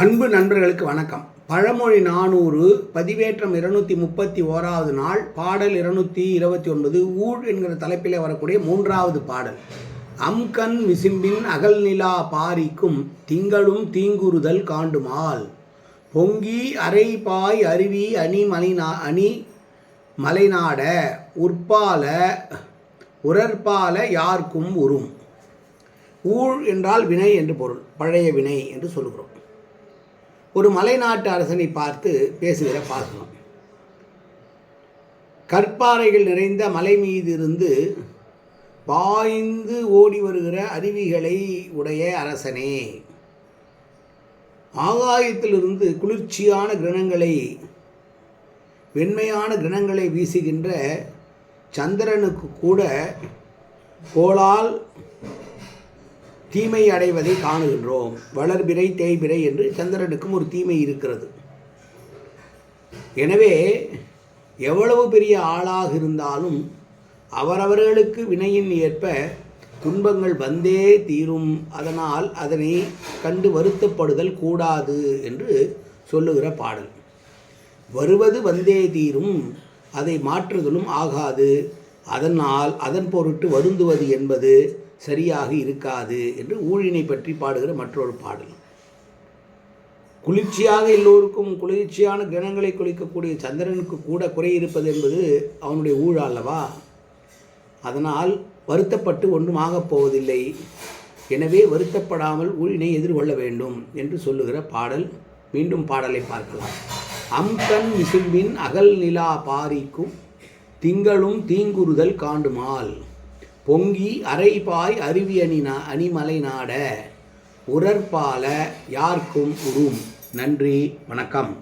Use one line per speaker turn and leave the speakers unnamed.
அன்பு நண்பர்களுக்கு வணக்கம். பழமொழி நானூறு பதிவேற்றம் இருநூற்றி முப்பத்தி ஓராவது நாள் பாடல் இருநூற்றி இருபத்தி ஒன்பது ஊழ் என்கிற தலைப்பிலே வரக்கூடிய மூன்றாவது பாடல். அம்கண் விசிம்பின் அகல்நிலா பாரிக்கும் திங்களும் தீங்குறுதல் காண்டுமால். பொங்கி அரை பாய் அருவி அணி மலைநா அணி மலைநாட உற்பால உரற்பால யார்க்கும் உறும். ஊழ் என்றால் வினை என்று பொருள் பழைய வினை என்று சொல்கிறோம். ஒரு மலைநாட்டு அரசனை பார்த்து பேசுகிற பாசனம். கற்பாறைகள் நிறைந்த மலை மீது இருந்து பாய்ந்து ஓடி வருகிற அருவிகளை உடைய அரசனே. ஆகாயத்திலிருந்து குளிர்ச்சியான கிரணங்களை வெண்மையான கிரணங்களை வீசுகின்ற சந்திரனுக்கு கூட கோளால் தீமை அடைவதை காணுகின்றோம். வளர்பிறை தேய்பிறை என்று சந்திரனுக்கும் ஒரு தீமை இருக்கிறது. எனவே எவ்வளவு பெரிய ஆளாக இருந்தாலும் அவரவர்களுக்கு வினையின் ஏற்ப துன்பங்கள் வந்தே தீரும். அதனால் அதனை கண்டு வருத்தப்படுதல் கூடாது என்று சொல்லுகிற பாடல். வருவது வந்தே தீரும் அதை மாற்றுதலும் ஆகாது. அதனால் அதன் பொருட்டு வருந்துவது என்பது சரியாக இருக்காது என்று ஊழினை பற்றி பாடுகிற மற்றொரு பாடல். குளிர்ச்சியாக எல்லோருக்கும் குளிர்ச்சியான கிரணங்களை குளிக்கக்கூடிய சந்திரனுக்கு கூட குறை இருப்பது என்பது அவனுடைய ஊழ் அல்லவா? அதனால் வருத்தப்பட்டு ஒன்றும் ஆகப் போவதில்லை. எனவே வருத்தப்படாமல் ஊழினை எதிர்கொள்ள வேண்டும் என்று சொல்லுகிற பாடல். மீண்டும் பாடலை பார்க்கலாம். அம்கண் விசும்பின் அகல் நிலா பாரிக்கும் திங்களும் தீங்குறுதல் காண்டுமால். பொங்கி அரைபாய் அருவி அணினா அணிமலை நாட உரற்பால யார்க்கும் உறும். நன்றி வணக்கம்.